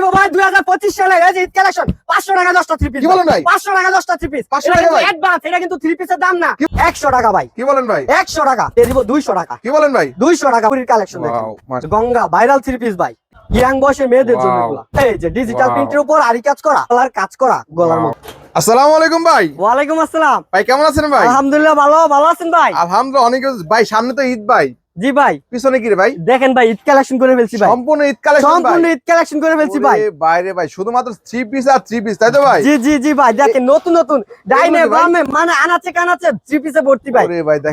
দিব ভাই দুই হাজার পঁচিশ সালে কালেকশন পাঁচশো টাকা দশটা থ্রি পিস বলেন ভাই? পাঁচশো টাকা দশটা থ্রি পিস 500 টাকা অ্যাডভান্স এটা কিন্তু থ্রি পিসের দাম না। একশো টাকা ভাই। কি বলেন ভাই? একশো টাকা। দিয়ে দিব দুইশো টাকা। কি বলেন ভাই? দুইশো টাকা collection Ganga viral three piece ভাই। ইয়াং বয়সের মেয়েদের জন্য এই যে ডিজিটাল প্রিন্টের উপর আরি কাজ করা গলার কাজ করা গলার মতো আসসালামু আলাইকুম ভাই। ওয়ালাইকুম আসসালাম। ভাই কেমন আছেন ভাই? আলহামদুলিল্লাহ ভালো। ভালো আছেন ভাই? আলহামদুলিল্লাহ অনেক ভাই সামনে তো ঈদ ভাই। জি ভাই। পিছনে কি রে ভাই? দেখেন ভাই ঈদ কালেকশন করে ফেলছি ভাই। সম্পূর্ণ ঈদ কালেকশন সম্পূর্ণ ঈদ কালেকশন করে ফেলছি ভাই। বাইরে ভাই শুধুমাত্র থ্রি পিস আর থ্রি পিস তাই তো ভাই? জি জি জি ভাই দেখেন নতুন নতুন। ডাইনে বামে মানে আনাচে কানাচে থ্রি পিসে ভর্তি ভাই।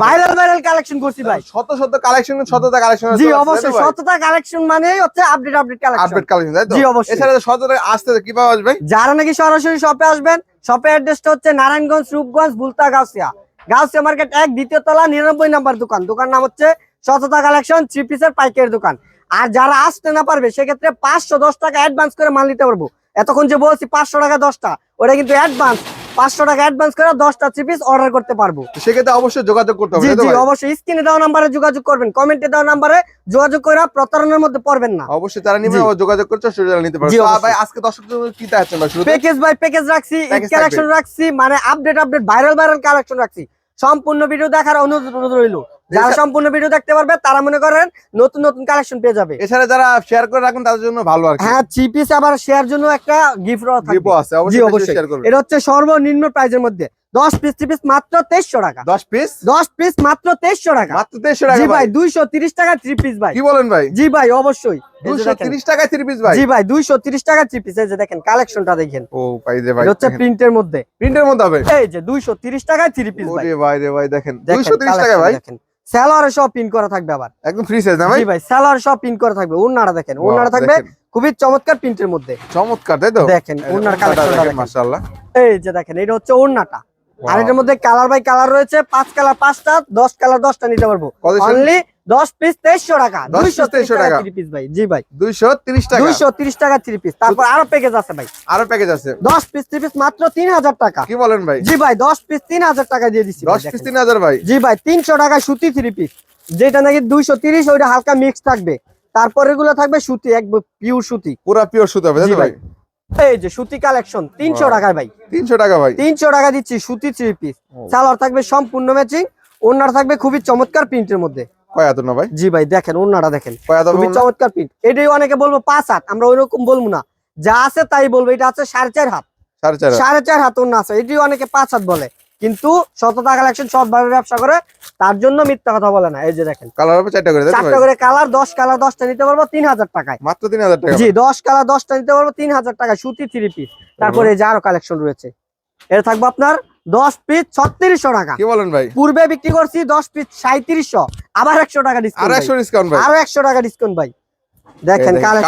ভাইরাল ভাইরাল কালেকশন করছি ভাই। শত শত কালেকশন কালেকশন জি অবশ্যই সততা কালেকশন মানে হচ্ছে update update collection update collection তাই তো? জি, অবশ্যই। এছাড়া শতটা আসতে কীভাবে আসবে যারা নাকি সরাসরি শপে আসবেন শপের অ্যাড্রেসটা হচ্ছে নারায়ণগঞ্জ রূপগঞ্জ বুলতা গাউসিয়া। গাউসিয়া মার্কেট এক দ্বিতীয় তলা নিরানব্বই নাম্বার দোকান। দোকান নাম হচ্ছে সততা কালেকশন থ্রি পিসের পাইকারি দোকান। আর যারা আসতে না পারবে সেক্ষেত্রে পাঁচশো দশ টাকা অ্যাডভান্স করে মাল নিতে পারব। এতক্ষণ যে বলছি পাঁচশো টাকা দশটা ওটা কিন্তু অ্যাডভান্স পাঁচশো টাকা অ্যাডভান্স করে দশটা থ্রি পিস অর্ডার করতে পারব। সেক্ষেত্রে অবশ্যই যোগাযোগ করতে হবে জি জি অবশ্যই। স্ক্রিনে দেওয়া নাম্বারে যোগাযোগ করবেন। কমেন্টে দেওয়া নাম্বারে যোগাযোগ করে প্রতারণার মধ্যে পড়বেন না। অবশ্যই তারা নিবে যোগাযোগ করছে সুযোগ নিতে পারবে। ভাই আজকে কি চাচ্ছেন ভাই প্যাকেজ বাই প্যাকেজ রাখছি কালেকশন রাখছি মানে update update viral viral collection রাখছি। সম্পূর্ণ ভিডিও দেখার অনুরোধ রইল। যারা সম্পূর্ণ ভিডিও দেখতে পারবে তারা মনে করেন নতুন নতুন কালেকশন পেয়ে যাবে। এছাড়া যারা শেয়ার করে রাখেন তাদের জন্য ভালো আর হ্যাঁ থ্রি পিস আবার শেয়ার জন্য একটা গিফট আছে অবশ্যই অবশ্যই। শেয়ার করবেন। এটা হচ্ছে সর্বনিম্ন প্রাইজের মধ্যে। দশ পিস থ্রি পিস মাত্র তেইশশো টাকা। 10 পিস দশ পিস মাত্র তেইশশো টাকা। মাত্র 2300 টাকা জি ভাই। দুইশো তিরিশ টাকা থ্রি পিস ভাই। কি বলেন ভাই? জি ভাই অবশ্যই। এই যে দেখেন। 230 টাকায় 3 ভাই। জি ভাই দুইশো তিরিশ টাকা থ্রি পিস এই যে দেখেন কালেকশনটা দেখেন। ও ভাই রে ভাই হচ্ছে প্রিন্টের মধ্যে। প্রিন্টের মধ্যে হবে? এই যে দুইশো তিরিশ থ্রি পিস ভাই। ভাই রে ভাই দেখেন। দেখেন, 230 টাকা ভাই। দেখেন। স্যালোয়ারে সব পিন করা থাকবে আবার। একদম ফ্রি সাইজ না ভাই? জি ভাই স্যালোয়ার সব পিন করা থাকবে। দেখেন থাকবে খুবই চমৎকার প্রিন্টের মধ্যে। চমৎকার তাই তো? দেখেন কালেকশনটা দেখেন মাশাআল্লাহ। এই যে দেখেন এটা হচ্ছে Wow. আর এটার মধ্যে কালার বাই কালার রয়েছে পাঁচ কালার পাঁচটা দশ কালার দশটা নিতে পারব। অনলি দশ পিস তেইশশো টাকা। দুইশো 2300 টাকা। থ্রি পিস ভাই। জি ভাই। 230 টাকা। দুইশো তিরিশ টাকা থ্রি পিস তারপর আরও প্যাকেজ আছে ভাই। আরও প্যাকেজ আছে। দশ পিস থ্রি পিস মাত্র তিন হাজার টাকা। কি বলেন ভাই? জি ভাই দশ পিস তিন হাজার টাকা দিয়ে দিচ্ছি 10 পিস দেখেন। 3000 ভাই। জি ভাই তিনশো টাকা সুতি থ্রি পিস যেটা নাকি দুইশো তিরিশ ওইটা হালকা মিক্স থাকবে। তারপরগুলো থাকবে সুতি এক পিওর সুতি। পুরা পিওর সুতি হবে ভাই। এই যে সুতি কালেকশন তিনশো. টাকায় ভাই। 300 টাকা ভাই। তিনশো টাকা দিচ্ছি সুতি থ্রি পিস সালোয়ার থাকবে সম্পূর্ণ ম্যাচিং ওনার থাকবে খুবই চমৎকার প্রিন্টের মধ্যে। ভাই? জি ভাই দেখেন ওনারা দেখেন। খুবই চমৎকার প্রিন্ট এটাই অনেকে বলব পাঁচ হাত আমরা ওইরকম বলব না। যা আছে তাই বলব এটা আছে সাড়ে চার হাত। সাড়ে চার সাড়ে চার হাত অন্য আছে এটি অনেকে পাঁচ হাত বলে। কিন্তু শততা কালেকশন সৎভাবে ব্যবসা করে তার জন্য মিথ্যা কথা বলে না। এই যে দেখেন। কালার হবে চারটা করে চারটা করে কালার দশ কালার দশটা নিতে পারব তিন হাজার টাকায়। মাত্র 3000 টাকা। জি দশ কালার দশটা নিতে পারব তিন হাজার টাকা সুতি থ্রি পিস তারপরে এই যে আরও কালেকশন রয়েছে। এটা থাকব আপনার দশ পিস ছত্রিশশো টাকা। কি বলেন ভাই? পূর্বে বিক্রি করছি দশ পিস সাঁত্রিশশো আবার একশো টাকা আর ডিসকাউন্ট 100 ডিসকাউন্ট ভাই। আরও একশো টাকা ডিসকাউন্ট ভাই। দেখেন কালার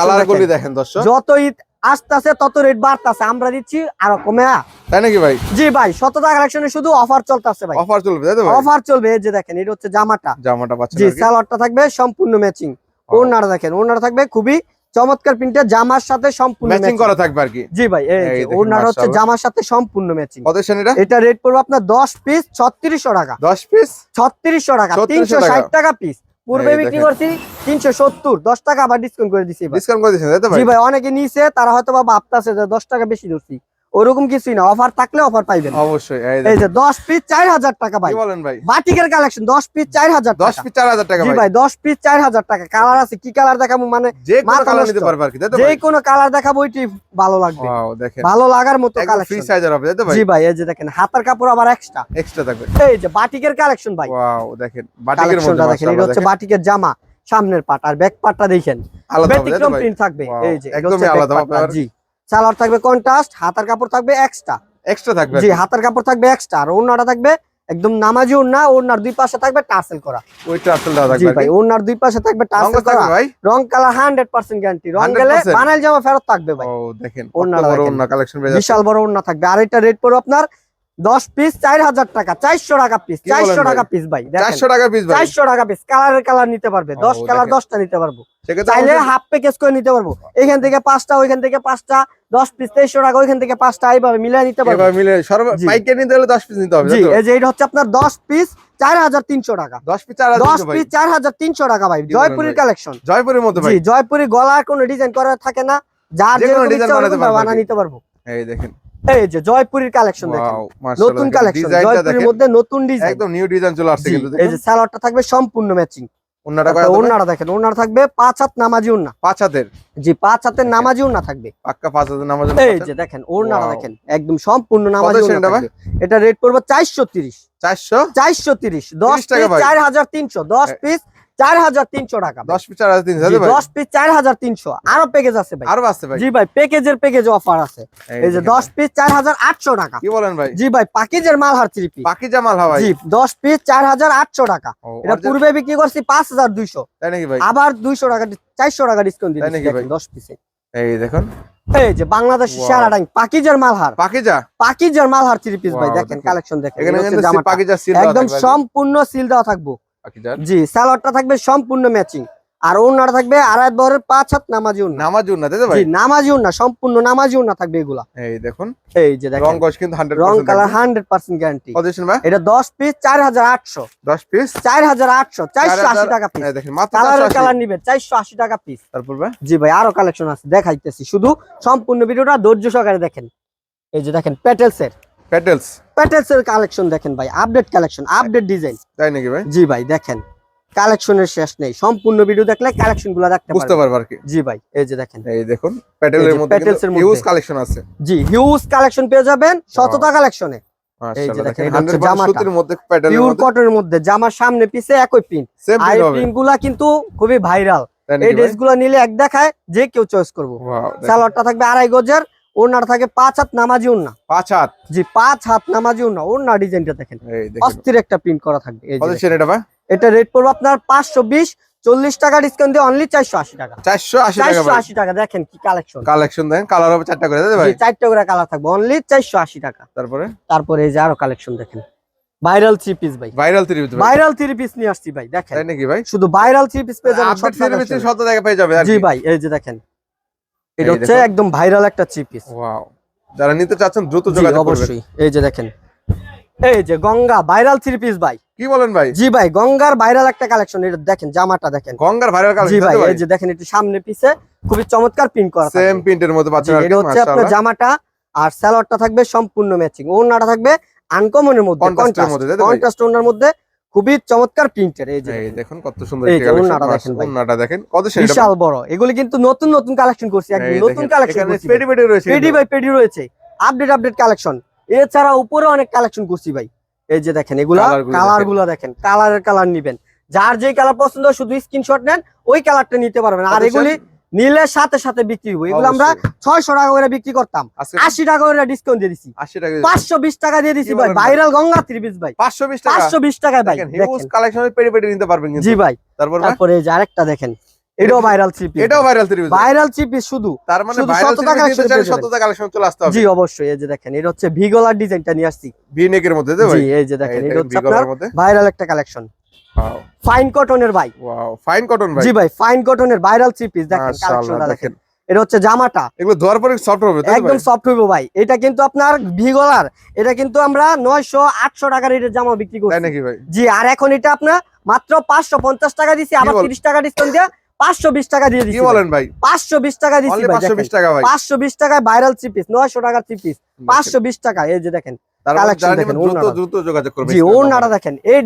দেখেন দর্শক। যত ঈদ আসতেছে তত রেট বাড়তেছে। আমরা দিচ্ছি আরও কমে তাই নাকি ভাই? জি ভাই শতটা কালেকশনে শুধু অফার চলতেছে ভাই। অফার চলবে তাই তো ভাই? অফার চলবে এই যে দেখেন এটা হচ্ছে জামাটা। জামাটা পাচ্ছেন জি সালোয়ারটা থাকবে সম্পূর্ণ ম্যাচিং. ওনারা দেখেন ওনারা থাকবে খুবই চমৎকার প্রিন্টের জামার সাথে সম্পূর্ণ ম্যাচিং করা থাকবে আর কি? জি ভাই এই দেখেন, হচ্ছে জামার সাথে সম্পূর্ণ ম্যাচিং কত সেন এটা? এটা রেট পড়বে আপনার দশ পিস ছত্রিশশো টাকা। 10 পিস ছত্রিশশো টাকা 3600 তিনশো ষাট টাকা। পিস পূর্বে বিক্রি করছি তিনশো সত্তর দশ টাকা আবার ডিসকাউন্ট করে দিছি ডিসকাউন্ট করে দিচ্ছি জি ভাই? অনেকে নিয়েছে তারা হয়তো বা ভাবতেছে যে দশ টাকা বেশি ধরছি। ওরকম কিছুই না। অফার থাকলে অফার পাইবেন। অবশ্যই এই যে দশ পিস চার হাজার টাকা ভাই। কি বলেন ভাই? বাটিকের কালেকশন দশ পিস চার হাজার 10 টাকা পিস 4000 টাকা জি ভাই। ভাই দশ পিস চার হাজার টাকা। কালার আছে কি কালার দেখাবো মানে যে কোনো কালার নিতে পারবে আর কি তাই তো যে কোনো কালার দেখাবো ওইটি ভালো লাগবে। ওয়াও দেখেন। ভালো লাগার মতো একদম ফ্রি কালেকশন সাইজের হবে তাই তো ভাই? জি ভাই এই যে দেখেন হাতার কাপড় আবার এক্সট্রা এক্সট্রা থাকবে। এই যে বাটিকের কালেকশন ভাই। ওয়াও দেখেন বাটিকের মধ্যে দেখেন এটা হচ্ছে বাটিকের জামা সামনের পাট আর ব্যাক পাটটা দেখেন। ব্যতিক্রম প্রিন্ট থাকবে। এই যে এটা একদমই আলাদা জি। সালোয়ার থাকবে কন্ট্রাস্ট হাতার কাপড় থাকবে এক্সট্রা এক্সট্রা থাকবে জি হাতার কাপড় থাকবে এক্সট্রা আর ওড়নাটা থাকবে একদম নামাজি ওড়না ওড়নার দুই পাশে থাকবে টাসেল করা। ওই টাসেলটা থাকবে জি ভাই ওড়নার দুই পাশে থাকবে টাসেল করা। ভাই? রং কালার হান্ড্রেড পার্সেন্ট গ্যারান্টি রং গেলে 100% বানাইল জামা ফেরত থাকবে ভাই। ও দেখেন ওড়না বড় দেখেন। ওড়না কালেকশন বিশাল বড় ওড়না থাকবে। আর এটা রেট পড়ো আপনার দশ পিস চার হাজার টাকা চারশো টাকা পিস চারশো? টাকা পিস ভাই 400 টাকা পিস ভাই। চারশো টাকা পিস কালারের কালার নিতে পারবে দশ কালার। দশটা নিতে পারব। চাইলে হাফ প্যাকেজ করে নিতে পারব। এখান থেকে পাঁচটা ওইখান থেকে পাঁচটা দশ পিস তেইশশো টাকা ওইখান থেকে পাঁচটা এইভাবে মিলিয়ে নিতে পারব। পাইকারি নিতে হলে 10 পিস নিতে হবে জি এই যে এটা হচ্ছে আপনার দশ পিস চার হাজার তিনশো টাকা। 10 পিস 4000 দশ পিস চার হাজার তিনশো টাকা ভাই জয়পুরের? কালেকশন জয়পুরের ভাই। জি জয়পুরি গলার কোনো ডিজাইন করা থাকে না যার বানা নিতে পারব। এই দেখেন। এই যে জয়পুরের কালেকশন দেখেন। নতুন কালেকশন জয়পুরের মধ্যে নতুন ডিজাইন একদম নিউ ডিজাইন চলে আসছে কিন্তু এই যে সালোয়ারটা থাকবে সম্পূর্ণ ম্যাচিং ওন্নাটা কয়? ওনারা দেখেন ওনারা থাকবে পাঁচ হাত নামাজি ওন্না পাঁচ হাতের। জি পাঁচ হাতের নামাজি ওন্না থাকবে। পাক্কা পাঁচ হাতের নামাজ এই যে দেখেন Wow. দেখেন একদম সম্পূর্ণ নামাজি ওন্না এটা রেট পড়বে চারশো তিরিশ। চারশো? চারশো তিরিশ দশ 30 টাকা পিস ভাই। চার হাজার তিনশো দশ এ- পিস চার হাজার তিনশো টাকা দশ পিস চার হাজার তিনশো দশ পিস চার হাজার তিনশো। আরও প্যাকেজ আছে ভাই। আরও আসছে ভাই? জি ভাই প্যাকেজের প্যাকেজ অফার আছে। এই যে দশ পিস চার হাজার আটশো টাকা। কি বলেন ভাই? জি ভাই পাকিজের মাল হার থ্রি পিস জি দশ পিস চার হাজার আটশো টাকা। এটা পূর্বে বিক্রি করছি পাঁচ হাজার দুইশো। তাই নাকি ভাই? আবার দুইশো টাকা চারশো টাকা ডিসকাউন্ট দিচ্ছি দশ পিসে এই দেখুন। এই যে বাংলাদেশ Wow. সেরা পাকিজার মালহার যা পাকিজার মালহার থ্রি পিস ভাই দেখেন। কালেকশন দেখেন। একদম সম্পূর্ণ সিল দেওয়া থাকব। জি সালোয়ারটা থাকবে সম্পূর্ণ ম্যাচিং আর ওনারা থাকবে আড়াই বহরের পাঁচ হাত নামাজি ওনা নামাজ না তাই তো ভাই? নামাজি ওনা সম্পূর্ণ নামাজি ওনা থাকবে এগুলা। এই দেখুন এই যে রং দেখেন গজ কিন্তু হান্ড্রেড রং কালার হান্ড্রেড পার্সেন্ট গ্যারান্টি কত দিচ্ছেন ভাই? এটা দশ পিস চার হাজার আটশো। দশ পিস চার হাজার আটশো চারশো আশি টাকা পিস দেখেন মাত্র 480 কালার নিবে চারশো আশি টাকা পিস তারপর ভাই? জি ভাই আরও কালেকশন আছে দেখাইতেছি। শুধু সম্পূর্ণ ভিডিওটা ধৈর্য সহকারে দেখেন। এই যে দেখেন প্যাটেলস এর প্যাটেলস প্যাটেলস এর কালেকশন দেখেন ভাই আপডেট কালেকশন আপডেট ডিজাইন তাই নাকি ভাই? জি ভাই দেখেন কালেকশনের শেষ নেই সম্পূর্ণ ভিডিও দেখলে কালেকশনগুলো দেখতে বুঝতে পারব আর কি। জি ভাই এই যে দেখেন। এই দেখুন প্যাটেলের মধ্যে। ইউজ কালেকশন আছে। জি হিউজ কালেকশন পেয়ে যাবেন কালেকশনে মাশাআল্লাহ দেখেন, দেখেন এটা হচ্ছে 100% জামাটা। সুতির মধ্যে প্যাটেলের পিওর মধ্যে। কটনের মধ্যে জামার সামনে পিছে একই প্রিন্ট আর প্রিন্টগুলা কিন্তু খুবই ভাইরাল এই ড্রেসগুলা নিলে এক দেখায় যে কেউ চয়েস করব। সালোয়ারটা থাকবে আড়াই গজের ওনার থাকে পাঁচ হাত নামাজি ওনা পাঁচ হাত। জি পাঁচ হাত নামাজি ওনা ওনা ডিজাইনটা দেখেন। দেখেন। অস্থির একটা প্রিন্ট করা থাকবে। দেখেন। এটা রেট পড়বে আপনার পাঁচশো বিশ চল্লিশ টাকা ডিসকাউন্ট দিয়ে অনলি চারশো আশি টাকা। 480 টাকা চারশো আশি টাকা দেখেন কি কালেকশন কালেকশন দেন কালার হবে চারটা করে ভাই? চারটা করে কালার থাকবে অনলি চারশো আশি টাকা। তারপরে? তারপরে এই যে আরও কালেকশন দেখেন। ভাইরাল থ্রি পিস ভাই। Viral three piece viral three piece নিয়ে আসছি ভাই দেখেন। তাই নাকি ভাই? শুধু ভাইরাল থ্রি পিস পেয়ে যাবেন আপডেট সব থ্রি পিস শত টাকা পেয়ে যাবে জি ভাই এই যে দেখেন। এটা হচ্ছে একদম ভাইরাল একটা থ্রি পিস। ওয়াও। যারা নিতে চাচ্ছেন দ্রুত যোগাযোগ করবেন। অবশ্যই। এই যে দেখেন। এই যে গঙ্গা ভাইরাল থ্রি পিস ভাই। কি বলেন ভাই? জি ভাই গঙ্গার ভাইরাল একটা কালেকশন এটা দেখেন জামাটা দেখেন। গঙ্গার ভাইরাল কালেকশন ভাই ভাই এই যে দেখেন একটু সামনে পিছে খুবই চমৎকার প্রিন্ট করা সেম। প্রিন্টের মধ্যে পাচ্ছেন আর কি এটা হচ্ছে আপনার জামাটা আর সালোয়ারটা থাকবে সম্পূর্ণ ম্যাচিং ওনাটা থাকবে আনকমনের মধ্যে? কন্ট্রাস্ট ওনার মধ্যে খুবই চমৎকার প্রিন্টের এই যে দেখুন। কত সুন্দর। ওন্নাটা দেখেন কত বিশাল বড়। এগুলি কিন্তু নতুন নতুন কালেকশন করছি একদম নতুন কালেকশন পেডি পেডি রয়েছে পেডি। বাই পেডি রয়েছে। আপডেট আপডেট কালেকশন এছাড়া উপরে অনেক কালেকশন করছি ভাই। এই যে দেখেন এগুলা কালারগুলো দেখেন। কালারের কালার নিবেন। যার যে কালার পছন্দ হয় শুধু স্ক্রিনশট নেন ওই কালারটা নিতে পারবেন। আর এগুলি নিলে সাথে সাথে বিক্রি হবে এগুলো আমরা ছয়শো টাকা করে বিক্রি করতাম। আশি টাকা করে ডিসকাউন্ট দিয়ে দিচ্ছি 80 পাঁচশো বিশ টাকা দিয়ে দিচ্ছি ভাই। ভাইরাল গঙ্গা ত্রিপিস ভাই। 520 টাকা? পাঁচশো বিশ টাকায় ভাই পেডি পেডি নিতে পারবেন জি ভাই। তারপর এই যে আরেকটা দেখেন এটাও ভাইরাল এটাও ভাইরাল ভাইরাল শুধু। তার মানে ভাইরাল কালেকশন চলে আসতে হবে। জি অবশ্যই। এই যে দেখেন এটা হচ্ছে ভিগোলার ডিজাইনটা নিয়ে আসছি। ভি নেকের মধ্যে জি এই যে দেখেন এটা হচ্ছে আপনার ভাইরাল একটা কালেকশন ফাইন কটনের ভাই। ওয়াও ফাইন কটন ভাই। জি ভাই ফাইন কটনের ভাইরাল থ্রি পিস দেখেন কালেকশনটা দেখেন। এটা হচ্ছে জামাটা। এগুলো ধোয়ার পরে সফট হবে একদম সফট হইব ভাই। এটা কিন্তু আপনার ভিগলার এটা কিন্তু আমরা নয়শো আটশো টাকার এটা জামা বিক্রি করছি। নাকি ভাই? জি আর এখন এটা আপনার মাত্র পাঁচশো পঞ্চাশ টাকা দিছি আবার বল- তিরিশ টাকা ডিসকাউন্ট দিয়ে পাঁচশো বিশ টাকা দিয়ে বলেন ভাই? পাঁচশো বিশ টাকা দিছি অনলি ভাই 520 টাকা ভাই। পাঁচশো বিশ টাকায় ভাইরাল থ্রি পিস নয়শো টাকার থ্রি পিস পাঁচশো বিশ টাকা এই যে দেখেন তার মানে দেখেন, এই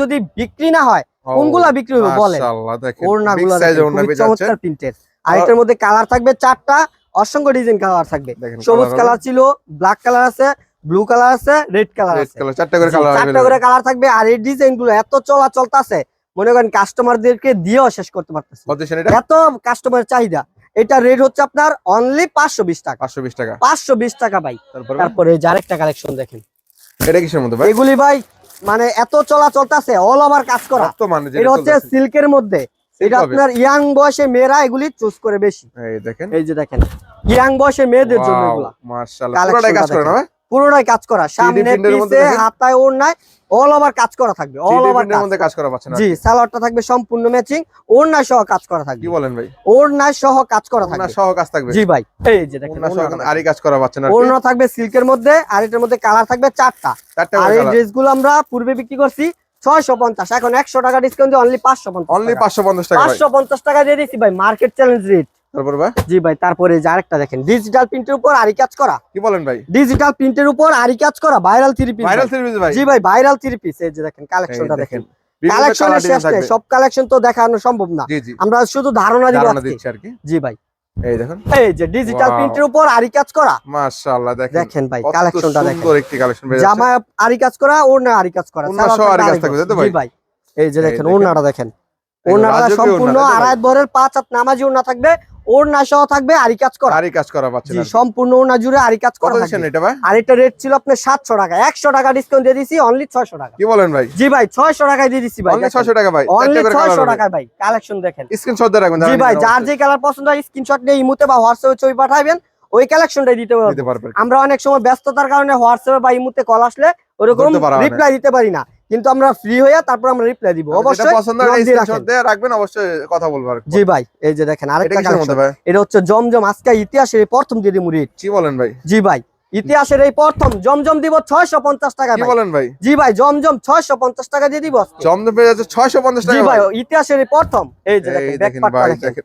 যদি বিক্রি না হয় কোনগুলা বিক্রি হবে বলেন? মাশাআল্লাহ দেখেন ওড়না বিগগুলা সাইজের ওড়না খুবই পেয়ে যাচ্ছে চমৎকার প্রিন্টের আর এটার মধ্যে কালার থাকবে চারটা অসংখ্য ডিজাইন কালার থাকবে। সবুজ কালার ছিল ব্ল্যাক কালার আছে ব্লু কালার আছে রেড কালার আছে। চারটা করে কালার চারটা করে কালার থাকবে আর এই ডিজাইনগুলো এত চলা চলতেছে মনে করেন কাস্টমারদেরকে দিয়েও শেষ করতে পারতেছে এত কাস্টমার চাহিদা। এটা রেট হচ্ছে আপনার অনলি পাঁচশো বিশ টাকা। 520 টাকা। পাঁচশো বিশ টাকা ভাই। তারপরে? আরেকটা কালেকশন দেখেন। এটা কিসের মধ্যে এগুলি ভাই মানে এত চলা চলতেছে অল ওভার কাজ করা। এটা হচ্ছে সিল্কের মধ্যে। এটা আপনার ইয়াং বয়সে মেয়েরা এগুলি চুজ করে বেশি। এই দেখেন। এই যে দেখেন ইয়াং বয়সে মেয়েদের জন্য এগুলা। মাশাআল্লাহ। পুরোটাই কাজ করে না ভাই? পুরোটাই কাজ করা। সামনে পিছে। হাতায় ওড়নায় অল ওভার কাজ করা থাকবে অল ওভার মধ্যে কাজ করা পাচ্ছেন জি সালোয়ারটা থাকবে সম্পূর্ণ ম্যাচিং ওড়নায় সহ কাজ করা থাকবে। কি বলেন ভাই? ওড়নায় সহ কাজ করা ওড়না থাকবে। সহ কাজ থাকবে। জি ভাই। এই যে দেখেন ওড়না সহ ওড়নাটা আরই কাজ করা পাচ্ছেন আর কি। ওড়না থাকবে সিল্কের মধ্যে আর এটার মধ্যে কালার থাকবে চারটা। চারটা আর এই ড্রেসগুলো আমরা পূর্বে বিক্রি করছি ছয়শো পঞ্চাশ এখন একশো টাকা ডিসকাউন্ট দিয়ে অনলি পাঁচশো পঞ্চাশ অনলি 550 টাকা ভাই। পাঁচশো পঞ্চাশ টাকা দিয়ে দিচ্ছি ভাই মার্কেট চ্যালেঞ্জ রেট তারপর ভাই? জি ভাই তারপরে যে আরেকটা দেখেন ডিজিটাল প্রিন্টের উপর আরি কাজ করা। কি বলেন ভাই? ডিজিটাল প্রিন্টের উপর আরি কাজ করা viral three piece viral series ভাই? জি ভাই ভাইরাল থ্রি পিস এই যে দেখেন কালেকশনটা দেখেন। বিভিন্ন কালেকশনের শেষ নেই সব কালেকশন তো দেখানো সম্ভব না। আমরা শুধু ধারণা দিব আজকে। দিচ্ছি আর কি। জি ভাই। এই দেখুন। এই যে ডিজিটাল প্রিন্টের উপর আরি কাজ করা। মাশাআল্লাহ দেখেন। দেখেন ভাই কালেকশনটা দেখেন। সুন্দর একটি কালেকশন বের জামা আরি কাজ করা ওড়না আরি কাজ করা। ওড়না সালোয়ার সহ আরি কাজ থাকবে, তাই তো ভাই? জি ভাই এই যে দেখেন। ওড়নাটা দেখেন। ওড়নাটা সম্পূর্ণ আড়াই ভরের পাঁচ হাত নামাজি ওড়না থাকবে। ওড়না সহ থাকবে আরি কাজ করা। আরি কাজ করা পাচ্ছেন জি। সম্পূর্ণ ওড়না জুড়ে আরি কাজ করা থাকবে। এটা ভাই? আর এটা রেট ছিল আপনার সাতশো টাকা। একশো টাকা ডিসকাউন্ট দিয়ে দিছি অনলি ছয়শো টাকা। কি বলেন ভাই? জি ভাই ছয়শো টাকায় দিয়ে দিছি ভাই অনলি 600 টাকা ভাই অনলি চারটে করে ছয়শো কালার টাকায় ভাই কালেকশন দেখেন। স্ক্রিনশট দিয়ে রাখবেন জি ভাই যার যে কালার পছন্দ হয় স্ক্রিনশট নিয়ে ইমোতে বা হোয়াটসঅ্যাপে ছবি পাঠাবেন। ওই কালেকশনটাই দিতে পারব। আমরা অনেক সময় ব্যস্ততার কারণে হোয়াটসঅ্যাপে বা ইমুতে কল আসলে ওরকম না। রিপ্লাই দিতে পারি না। কিন্তু আমরা ফ্রি হয়ে তারপর আমরা রিপ্লাই দিব। অবশ্যই পছন্দ রাখবেন অবশ্যই কথা বলবার জি ভাই এই যে দেখেন আরেকটা এটা হচ্ছে জমজম আজকে ইতিহাসের প্রথম দিব রেট কি বলেন ভাই? জি ভাই ইতিহাসের এই প্রথম জমজম দিব ছয়শো পঞ্চাশ টাকা বলেন ভাই? জি ভাই জমজম ছয়শো পঞ্চাশ টাকা দিয়ে দিব পেয়ে যাচ্ছে 650 টাকা ভাই ভাই। ইতিহাসের এই প্রথম। এই যে দেখেন দেখেন দেখেন। দেখেন।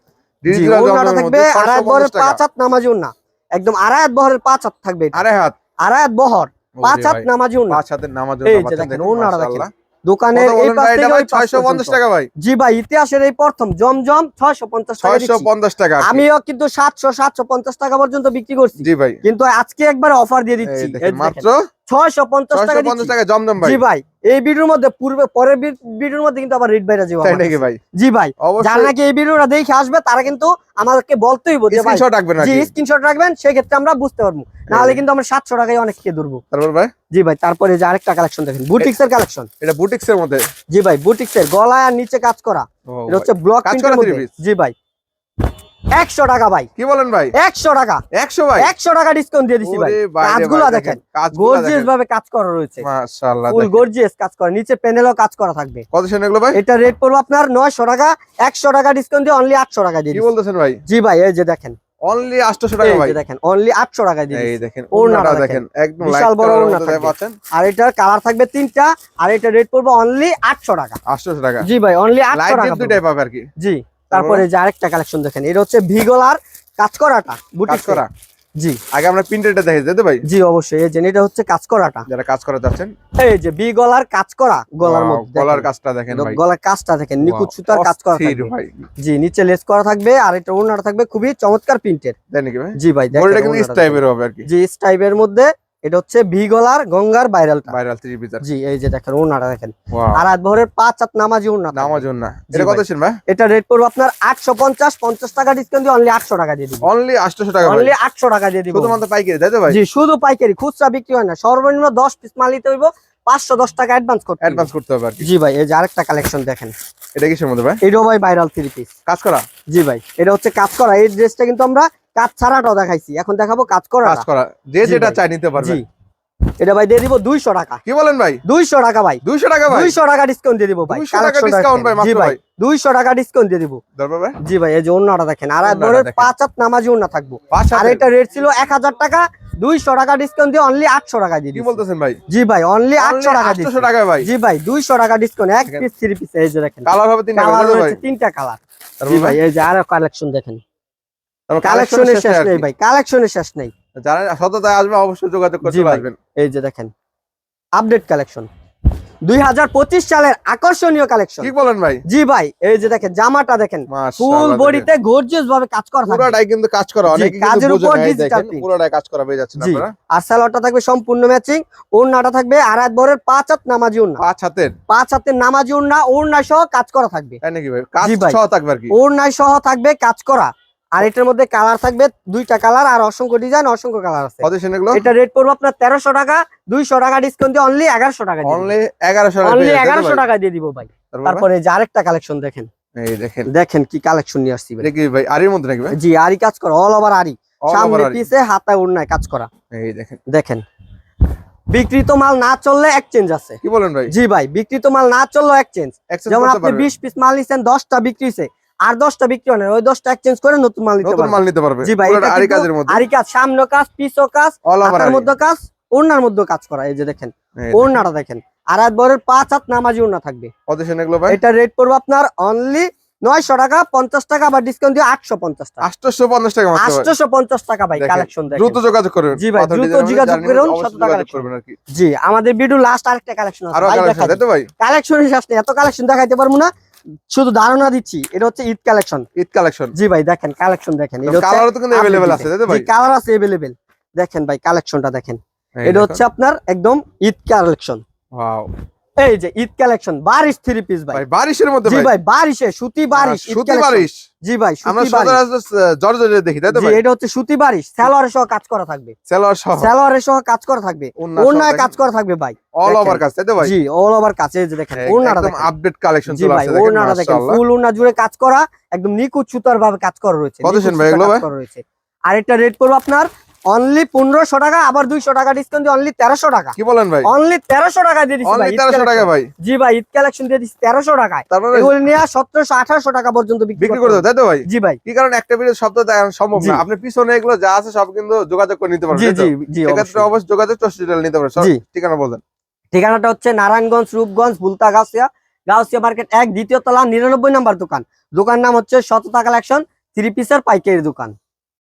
থাকবে বহরের 650 পাঁচ হাত নামাজি ওড়না একদম আড়াই হাত বহরের পাঁচ হাত থাকবে হাত আড়াই হাত বহর পাঁচ হাত নামাজি ওড়না পাঁচ হাতের নামাজ এই যে দেখেন। দোকানের এই পাশ থেকে ওই পাশ ছয়শো পঞ্চাশ পর্যন্ত। টাকা ভাই। জি ভাই ইতিহাসের এই প্রথম জমজম ছয়শো পঞ্চাশ টাকা ছয়শো দিচ্ছি। পঞ্চাশ টাকা আমিও কিন্তু সাতশো সাতশো পঞ্চাশ টাকা পর্যন্ত বিক্রি করছি। জি ভাই। কিন্তু আজকে একবার অফার দিয়ে দিচ্ছি। মাত্র জি ভাই এই ভিডিওর মধ্যে পূর্বে পরের ভিডিওর মধ্যে কিন্তু আবার রেট বাইরা যাব ভাই? জি ভাই যারা নাকি এই ভিডিওটা দেখে আসবে তারা কিন্তু আমাদেরকে বলতেই বলতে ভাই স্ক্রিনশট রাখবেন জি স্ক্রিনশট রাখবেন সেক্ষেত্রে আমরা বুঝতে পারব। নাহলে কিন্তু আমরা সাতশো টাকায় অনেককে ধরবো। তারপর ভাই? জি ভাই তারপরে যে আরেকটা কালেকশন দেখেন বুটিক্স এর কালেকশন এটা বুটিক্স এর মধ্যে? জি ভাই বুটিক্স এর গলায় আর নিচে কাজ করা। এটা হচ্ছে ব্লক প্রিন্টের মধ্যে। জি ভাই। একশো টাকা ভাই। কি বলেন ভাই? একশো টাকা। একশো ভাই? একশো টাকা ডিসকাউন্ট দিয়ে দিছি ভাই। ওরে ভাই রে কাজগুলো দেখেন। গর্জিয়াস ভাবে কাজ করা রয়েছে। ফুল গর্জিয়াস কাজ করা। নিচে প্যানেলও কাজ করা থাকবে। কত সেন এগুলো ভাই? এটা রেট পড়বে আপনার নয়শো টাকা। একশো টাকা ডিসকাউন্ট দিয়ে অনলি আটশো টাকা দিয়ে কি বলতেছেন ভাই? জি ভাই এই যে দেখেন। অনলি 800 টাকা ভাই। দেখেন অনলি আটশো টাকা দিয়ে এই দেখেন ওড়নাটা ওড়নাটা দেখেন। দেখেন একদম বিশাল বড় ওড়না পাচ্ছেন? আর এটার কালার থাকবে তিনটা আর এটা রেট পড়বে অনলি আটশো টাকা। 800 টাকা। জি ভাই অনলি আটশো লাইট টাকা ডিপ দুটাই পাবে আর কি। জি। তারপরে যে আরেকটা কালেকশন দেখেন এটা হচ্ছে ভিগোলার কাজ করাটা বুটিক করা জি। আগে আমরা প্রিন্টেডটা দেখে যেতে ভাই? জি অবশ্যই। এই যে এটা হচ্ছে কাজ করাটা যারা কাজ করা যাচ্ছেন এই যে বি গলার কাজ করা গলার মধ্যে গলার কাজটা দেখেন ভাই। গলার কাজটা দেখেন নিখুঁত সুতার কাজ করা থাকবে। জি নিচে লেস করা থাকবে আর এটা ওড়নাটা থাকবে খুবই চমৎকার প্রিন্টের তাই নাকি ভাই? জি ভাই দেখেন বডিটা কিন্তু ওড়নাটা স্টাইপের হবে আর কি। দেখেন। জি স্টাইপের মধ্যে এটা হচ্ছে ভি গলার গঙ্গার ভাইরালটা ভাইরাল থ্রি পিস জি এই যে দেখেন ওড়নাটা দেখেন। আর আট ভরের পাঁচ হাত নামাজি থাকবে। নামাজ এটা কত। ছিল ভাই? এটা রেট পড়বে আপনার আটশো পঞ্চাশ পঞ্চাশ টাকা ডিসকাউন্ট দিয়ে অনলি আটশো টাকা দিয়ে দিব। অনলি 800 টাকা অনলি আটশো টাকা দিয়ে দিব। শুধুমাত্র পাইকারি তাই তো ভাই? জি শুধু পাইকারি খুচরা বিক্রি হয় না। সর্বনিম্ন দশ পিস মাল নিতে হইব পাঁচশো দশ টাকা অ্যাডভান্স করতে অ্যাডভান্স করতে হবে আর কি। জি ভাই এই যে আরেকটা কালেকশন দেখেন। এটা কিসের মধ্যে ভাই? এটাও ভাই ভাইরাল থ্রি পিস কাজ করা? জি ভাই এটা হচ্ছে কাজ করা। এই ড্রেসটা কিন্তু আমরা কাজ ছাড়াটাও দেখাইছি। এখন দেখাবো কাজ করা কাজ করা। যে যেটা চাই নিতে পারবে এটা ভাই দিয়ে দিব দুইশো টাকা। কি বলেন ভাই? দুইশো টাকা ভাই। 200 টাকা ভাই? দুইশো টাকা ডিসকাউন্ট দিয়ে দিব ভাই। 200 টাকা Collection discount দেখেন। ভাই, মাত্র ভাই। দুইশো টাকা ডিসকাউন্ট দিয়ে দিব। জি ভাই এই যে অন্যটা দেখেন। আর ওড়নাটা পাঁচ হাত নামাজি অন্য থাকব। আর এটা রেট ছিল এক হাজার টাকা। দুইশো টাকা ডিসকাউন্ট দিয়ে অনলি আটশো টাকা দিয়ে কি বলতেছেন ভাই? জি ভাই অনলি আটশো টাকা 800 দিচ্ছি। টাকা ভাই। জি ভাই দুইশো টাকা ডিসকাউন্ট এক পিস থ্রি পিস এই যে দেখেন। কালার হবে তিনটা কালার তিনটা কালার জি ভাই? এই যে আরও কালেকশন দেখেন। কালেকশনের শেষ আর নেই ভাই কালেকশনের শেষ নেই। যারা সততায় আসবে অবশ্যই যোগাযোগ করতে জি এই যে দেখেন আপডেট কালেকশন দুই হাজার পঁচিশ সালের আকর্ষণীয় কালেকশন কি বলেন ভাই? জি ভাই এই যে দেখেন জামাটা দেখেন ফুল বডিতে গর্জিয়াস ভাবে কাজ করা থাকবে পুরোটাই কিন্তু কাজ করা অনেকে কাজের উপর। পুরোটাই কাজ করা আপনারা। আর সালোয়ারটা থাকবে সম্পূর্ণ ম্যাচিং ওড়নাটা থাকবে আড়াই ভরের পাঁচ হাত নামাজি ওড়না। পাঁচ হাতের। পাঁচ হাতের নামাজি ওড়না ওড়না সহ কাজ করা থাকবে। তাই নাকি ভাই? কাজ জি ভাই। সহ থাকবে আর কি। ওড়নায় সহ থাকবে কাজ করা। আর এটার মধ্যে কালার থাকবে দুইটা কালার আর অসংখ্য ডিজাইন অসংখ্য কালার আছে। এটা রেট পড়বে আপনার তেরোশো টাকা দুইশো টাকা ডিসকাউন্ট দিয়ে অনলি এগারোশো টাকা অনলি এগারোশো অনলি এগারোশো? টাকা দিয়ে দিব ভাই। তারপরে? যে আরেকটা কালেকশন দেখেন। এই দেখেন। দেখেন কি কালেকশন নিয়ে আসছি ভাই। আরির মধ্যে নাকি জি আরি কাজ করা অল ওভার আরি। সামনে পিছে হাতায় ওড়নায় কাজ করা। এই দেখেন। দেখেন। বিক্রিত মাল না চললে এক্সচেঞ্জ আছে। কি বলেন ভাই? জি ভাই বিক্রিত মাল না চললে এক্সচেঞ্জ যেমন আপনি পারবে। বিশ পিস মাল নিচ্ছেন দশটা বিক্রি হয়েছে আর দশটা বিক্রি হয় না ওই দশটা এক্সচেঞ্জ করে নতুন মাল নিতে নতুন মাল নিতে পারবে। জি ভাই আরি কাজের মধ্যে। আরি কাজ সামনে কাজ পিছও কাজ অল মধ্যে কাজ ওড়নার মধ্যে কাজ করা এই যে দেখেন ওড়নাটা দেখেন। আর এক বরের পাঁচ হাত নামাজি ওড়না থাকবে। কত সেন এগুলো ভাই? এটা রেট পড়বে আপনার অনলি নয়শো টাকা পঞ্চাশ টাকা বা ডিসকাউন্ট দিয়ে আটশো পঞ্চাশ টাকা। আটশোশো পঞ্চাশ টাকা। আটশোশো পঞ্চাশ টাকা ভাই দেখেন, কালেকশন দ্রুত যোগাযোগ করবেন। জি ভাই, দ্রুত যোগাযোগ করুন। করবেন আর কি। জি আমাদের ভিডিও লাস্ট আরেকটা কালেকশন আছে। আরও কালেকশন দেখাই ভাই? কালেকশন শেষ নেই এত কালেকশন দেখাইতে পারব না। শুধু ধারণা দিচ্ছি এটা হচ্ছে ঈদ কালেকশন ঈদ কালেকশন জি ভাই দেখেন কালেকশন দেখেন। কালার তো কিন্তু अवेलेबल আছে তাই তো ভাই? কালার আছে এভেলেবেল দেখেন ভাই কালেকশনটা দেখেন। এটা হচ্ছে আপনার একদম ঈদ কালেকশন Wow, এই যে Eid collection Barish three piece ভাই। বারিশের মধ্যে জি ভাই। বারিশে সুতি বারিশ সুতি বারিশ। জি ভাই আমরা সুতি বারিশ সদর জর্জরে দেখি তাই তো ভাই? এটা হচ্ছে সুতি বারিশ সালোয়ারের সহ কাজ করা থাকবে। সেলোয়ার সহ। সালোয়ারের সহ কাজ করা থাকবে। ওড়নায় কাজ করা থাকবে ভাই। অল। ওভার কাজ তাই তো ভাই? জি অল ওভার কাছে এই যে দেখেন ওড়নাটা একদম দেখেন। আপডেট কালেকশন চলে ভাই আসছে দেখেন ওড়নাটা দেখেন ফুল ওড়না জুড়ে কাজ করা একদম নিখুঁত সুতার ভাবে কাজ করা রয়েছে। কত সেন ভাই এগুলো ভাই? আর এটা রেট পড়বে আপনার অনলি পনেরোশো টাকা আবার দুইশো টাকা ডিসকাউন্ট দিয়ে অনলি তেরোশো টাকা। কি বলেন ভাই? অনলি তেরোশো টাকা দিয়ে দিচ্ছি 1300 টাকা ভাই। জি ভাই ঈদ কালেকশন দিয়ে দিচ্ছি তেরোশো টাকায়। তারপরে এগুলো নিয়ে সতেরোশো আঠারোশো টাকা পর্যন্ত বিক্রি করতে তাই তো ভাই? জি ভাই। কি কারণ একটা ভিডিও দেখানো সম্ভব। না? আপনি পিছনে এগুলো যা আছে সব কিন্তু যোগাযোগ করে নিতে পারবেন জি? জি জি সেক্ষেত্রে অবশ্যই। যোগাযোগ নিতে পারবেন। সব ঠিকানা বলেন ঠিকানাটা হচ্ছে নারায়ণগঞ্জ রূপগঞ্জ ভুলতা গাছিয়া গাউসিয়া মার্কেট এক দ্বিতীয় তলা নিরানব্বই নাম্বার দোকান। দোকান নাম হচ্ছে শততা কালেকশন থ্রি পিসের পাইকারি দোকান।